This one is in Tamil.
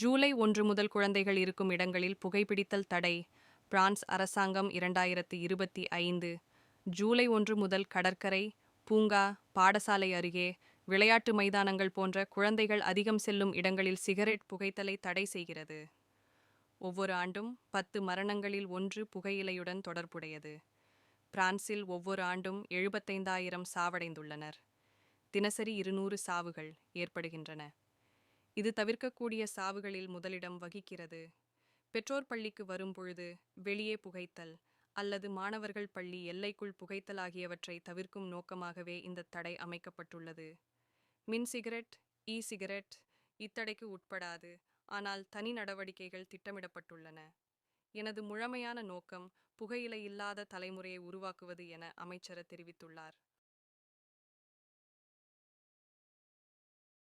ஜூலை ஒன்று முதல் குழந்தைகள் இருக்கும் இடங்களில் புகைப்பிடித்தல் தடை பிரான்ஸ் அரசாங்கம் இரண்டாயிரத்து இருபத்தி ஐந்து. ஜூலை ஒன்று முதல் கடற்கரை பூங்கா பாடசாலை அருகே விளையாட்டு மைதானங்கள் போன்ற குழந்தைகள் அதிகம் செல்லும் இடங்களில் சிகரெட் புகைத்தலை தடை செய்கிறது. ஒவ்வொரு ஆண்டும் பத்து மரணங்களில் ஒன்று புகையிலையுடன் தொடர்புடையது. பிரான்சில் ஒவ்வொரு ஆண்டும் எழுபத்தைந்தாயிரம் சாவடைந்துள்ளனர். தினசரி இருநூறு சாவுகள் ஏற்படுகின்றன. இது தவிர்க்கக்கூடிய சாவுகளில் முதலிடம் வகிக்கிறது. பெற்றோர் பள்ளிக்கு வரும்பொழுது வெளியே புகைத்தல் அல்லது மாணவர்கள் பள்ளி எல்லைக்குள் புகைத்தல் ஆகியவற்றை தவிர்க்கும் நோக்கமாகவே இந்த தடை அமைக்கப்பட்டுள்ளது. மின் சிகரெட் இ சிகரெட் இத்தடைக்கு உட்படாது ஆனால் தனி நடவடிக்கைகள் திட்டமிடப்பட்டுள்ளன. எனது முழமையான நோக்கம் புகையிலை இல்லாத தலைமுறையை உருவாக்குவது என அமைச்சர் தெரிவித்துள்ளார்.